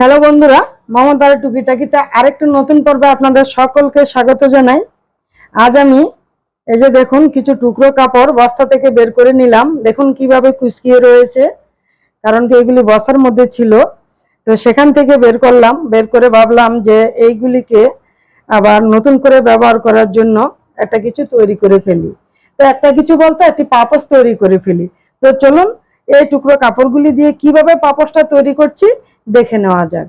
Hello বন্ধুরা, মমতার টুকিটাকিতে আরেকটু নতুন পর্বে আপনাদের সকলকে স্বাগত জানাই। আজ আমি এই যে দেখুন, কিছু টুকরো কাপড় বস্তা থেকে বের করে নিলাম। দেখুন কীভাবে কুচকিয়ে রয়েছে, কারণ কি এগুলি বস্তার মধ্যে ছিল। তো সেখান থেকে বের করলাম, বের করে ভাবলাম যে এইগুলিকে আবার নতুন করে ব্যবহার করার জন্য একটা কিছু তৈরি করে ফেলি। তো একটা কিছু বলতে, একটি পাপোশ তৈরি করে ফেলি। তো চলুন, এই টুকরো কাপড়গুলি দিয়ে কীভাবে পাপোশটা তৈরি করছি দেখে নেওয়া যাক।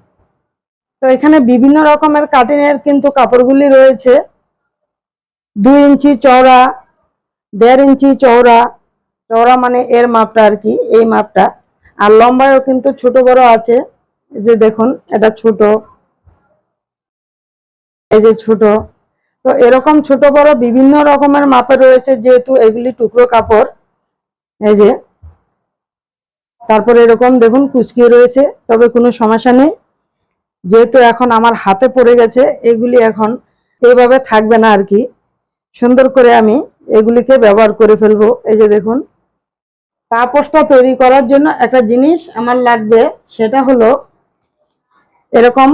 তো এখানে বিভিন্ন রকমের কাটিংয়ের কিন্তু কাপড়গুলি রয়েছে। দুই ইঞ্চি চওড়া, দেড় ইঞ্চি চওড়া। চওড়া মানে এর মাপটা আর কি, এই মাপটা। আর লম্বায়ও কিন্তু ছোট বড় আছে। যে দেখুন, এটা ছোট। এই যে ছোট। তো এরকম ছোট বড় বিভিন্ন রকমের মাপে রয়েছে যেহেতু এগুলি টুকরো কাপড়। এই যে তারপরে এরকম দেখুন কুচকিয়ে রয়েছে, তবে কোনো সমস্যা নেই। যেহেতু এখন আমার হাতে পড়ে গেছে, এগুলি এখন এইভাবে থাকবে না আর কি। সুন্দর করে আমি এগুলিকে ব্যবহার করে ফেলব। এই যে দেখুন পাপোশটা তৈরি করার জন্য একটা জিনিস আমার লাগবে, সেটা হলো এরকম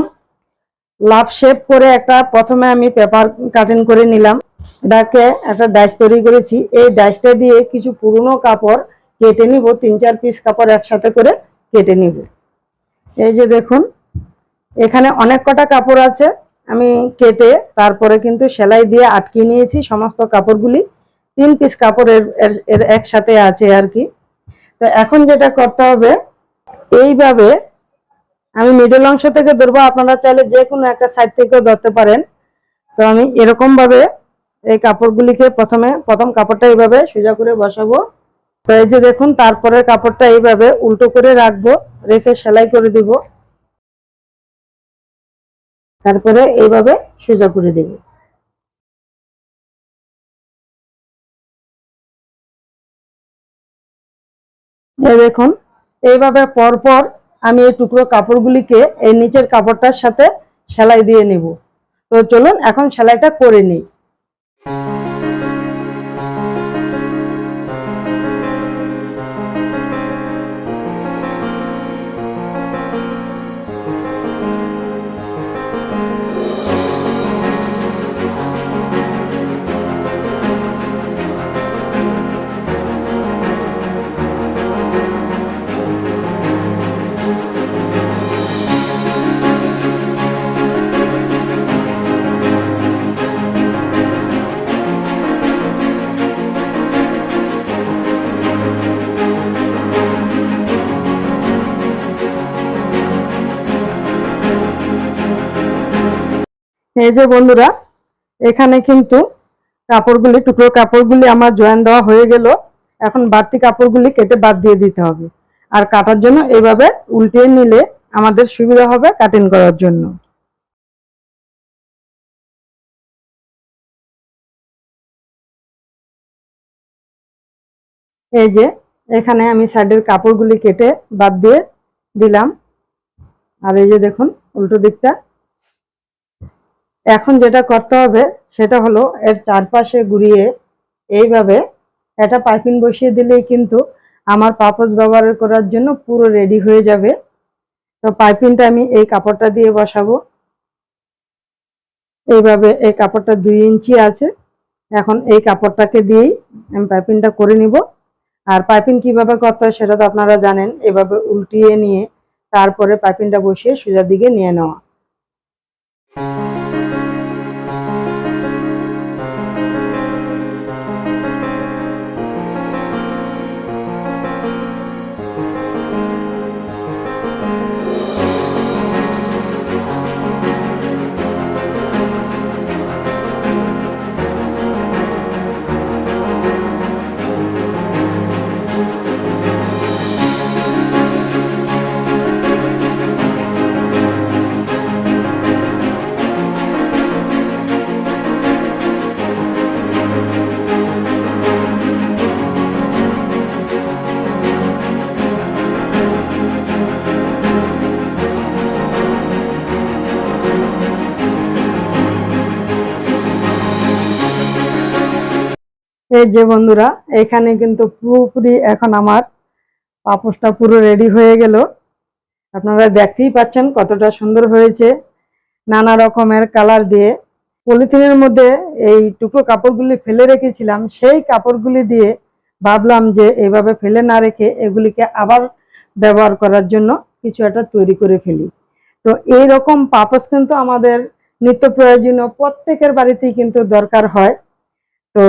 লাভ শেপ করে একটা প্রথমে আমি পেপার কাটিং করে নিলাম। এটাকে একটা ডাইস তৈরি করেছি। এই ডাইসটা দিয়ে কিছু পুরনো কাপড় কেটে নিব, তিন চার পিস কাপড় একসাথে করে কেটে নিব। এই যে দেখুন, এখানে অনেক কটা কাপড় আছে, আমি কেটে তারপরে কিন্তু সেলাই দিয়ে আটকে নিয়েছি সমস্ত কাপড়গুলি। তিন পিস কাপড়ের এর- একসাথে আছে আর কি। তো এখন যেটা করতে হবে, এইভাবে আমি মিডল অংশ থেকে ধরবো, আপনারা চাইলে যে কোনো একটা সাইড থেকেও ধরতে পারেন। তো আমি এরকমভাবে এই কাপড়গুলিকে প্রথমে, প্রথম কাপড়টা এইভাবে সোজা করে বসাবো। তো এই যে দেখুন তারপরে কাপড়টা এইভাবে উল্টো করে রাখব, রেখে সেলাই করে দিব। তারপরে এইভাবে সোজা করে দেব। দেখুন, এইভাবে পরপর আমি এই টুকরো কাপড়গুলিকে এই নিচের কাপড়টার সাথে সেলাই দিয়ে নিব। তো চলুন, এখন সেলাইটা করে নিই। এই যে বন্ধুরা, এখানে কিন্তু কাপড়গুলি, টুকরো কাপড়গুলি আমার জয়েন দেওয়া হয়ে গেল। এখন বাড়তি কাপড়গুলি কেটে বাদ দিয়ে দিতে হবে। আর কাটার জন্য এইভাবে উল্টিয়ে নিলে আমাদের সুবিধা হবে কাটিং করার জন্য। এই যে, এখানে আমি সাইডের কাপড়গুলি কেটে বাদ দিয়ে দিলাম। আর এই যে দেখুন, উল্টো দিকটা। এখন যেটা করতে হবে, সেটা হলো এর চারপাশে ঘুরিয়ে এইভাবে একটা পাইপিং বসিয়ে দিলেই কিন্তু আমার পাপোশ ব্যবহার করার জন্য পুরো রেডি হয়ে যাবে। তো পাইপিংটা আমি এই কাপড়টা দিয়ে বসাবো। এইভাবে এই কাপড়টা দুই ইঞ্চি আছে। এখন এই কাপড়টাকে দিয়েই আমি পাইপিংটা করে নিব। আর পাইপিং কীভাবে করতে হয় সেটা তো আপনারা জানেন, এভাবে উল্টিয়ে নিয়ে তারপরে পাইপিংটা বসিয়ে সোজা দিকে নিয়ে নেওয়া। এই যে বন্ধুরা, এখানে কিন্তু পুরোপুরি এখন আমার পাপোশটা পুরো রেডি হয়ে গেল। আপনারা দেখতেই পাচ্ছেন কতটা সুন্দর হয়েছে। নানা রকমের কালার দিয়ে পলিথিনের মধ্যে এই টুকরো কাপড়গুলি ফেলে রেখেছিলাম। সেই কাপড়গুলি দিয়ে ভাবলাম যে এইভাবে ফেলে না রেখে এগুলিকে আবার ব্যবহার করার জন্য কিছু একটা তৈরি করে ফেলি। তো এই রকম পাপস কিন্তু আমাদের নিত্য প্রয়োজনীয় প্রত্যেকের বাড়িতেই কিন্তু দরকার হয়। তো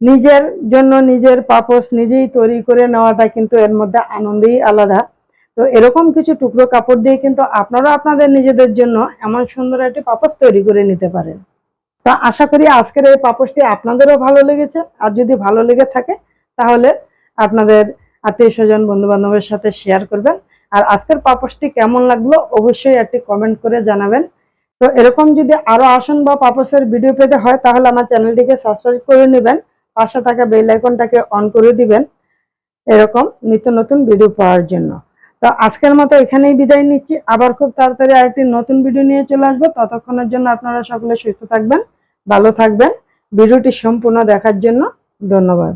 নিজের জন্য নিজের পাপস নিজেই তৈরি করে নেওয়াটা কিন্তু এর মধ্যে আনন্দই আলাদা। তো এরকম কিছু টুকরো কাপড় দিয়ে কিন্তু আপনারা আপনাদের নিজেদের জন্য এমন সুন্দর একটি পাপস তৈরি করে নিতে পারেন। তা আশা করি আজকের এই পাপসটি আপনাদেরও ভালো লেগেছে। আর যদি ভালো লেগে থাকে, তাহলে আপনাদের আত্মীয় স্বজন বন্ধু বান্ধবের সাথে শেয়ার করবেন। আর আজকের পাপসটি কেমন লাগল অবশ্যই একটি কমেন্ট করে জানাবেন। তো এরকম যদি আরও আসন বা পাপসের ভিডিও পেতে হয়, তাহলে আমার চ্যানেলটিকে সাবস্ক্রাইব করে নেবেন। পাশে থাকা বেল আইকনটাকে অন করে দিবেন এরকম নিত্য নতুন ভিডিও পাওয়ার জন্য। তো আজকের মতো এখানেই বিদায় নিচ্ছি। আবার খুব তাড়াতাড়ি আরেকটি নতুন ভিডিও নিয়ে চলে আসব। ততক্ষণের জন্য আপনারা সকলে সুস্থ থাকবেন, ভালো থাকবেন। ভিডিওটি সম্পূর্ণ দেখার জন্য ধন্যবাদ।